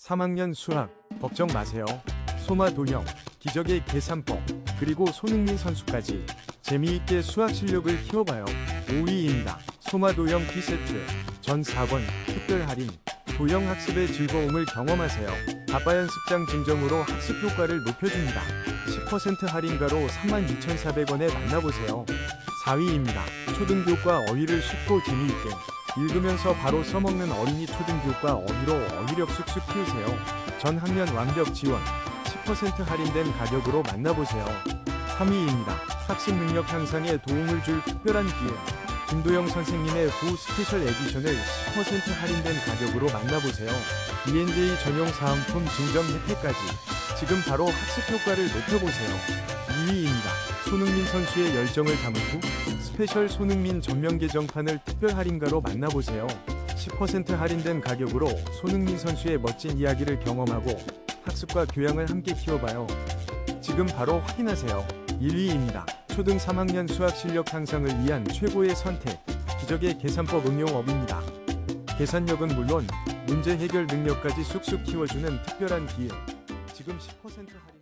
3학년 수학 걱정 마세요. 소마 도형, 기적의 계산법, 그리고 손흥민 선수까지 재미있게 수학 실력을 키워봐요. 5위입니다. 소마 도형 P세트 전 4권 특별 할인 도형 학습의 즐거움을 경험하세요. 아빠 연습장 증정으로 학습 효과를 높여줍니다. 10% 할인가로 32,400원에 만나보세요. 4위입니다. 초등교과 어휘를 쉽고 재미있게 읽으면서 바로 써먹는 어린이 초등교과 어휘로 어휘력 쑥쑥 키우세요. 전 학년 완벽 지원 10% 할인된 가격으로 만나보세요. 3위입니다. 학습 능력 향상에 도움을 줄 특별한 기회. 김도영 선생님의 구 스페셜 에디션을 10% 할인된 가격으로 만나보세요. ENJ 전용 사은품 증정 혜택까지 지금 바로 학습 효과를 높여보세요. 2위입니다. 손흥민 선수의 열정을 담은 후 스페셜 손흥민 전면 개정판을 특별 할인가로 만나보세요. 10% 할인된 가격으로 손흥민 선수의 멋진 이야기를 경험하고 학습과 교양을 함께 키워봐요. 지금 바로 확인하세요. 1위입니다. 초등 3학년 수학 실력 향상을 위한 최고의 선택, 기적의 계산법 응용업입니다. 계산력은 물론 문제 해결 능력까지 쑥쑥 키워주는 특별한 기회. 지금 10% 할인.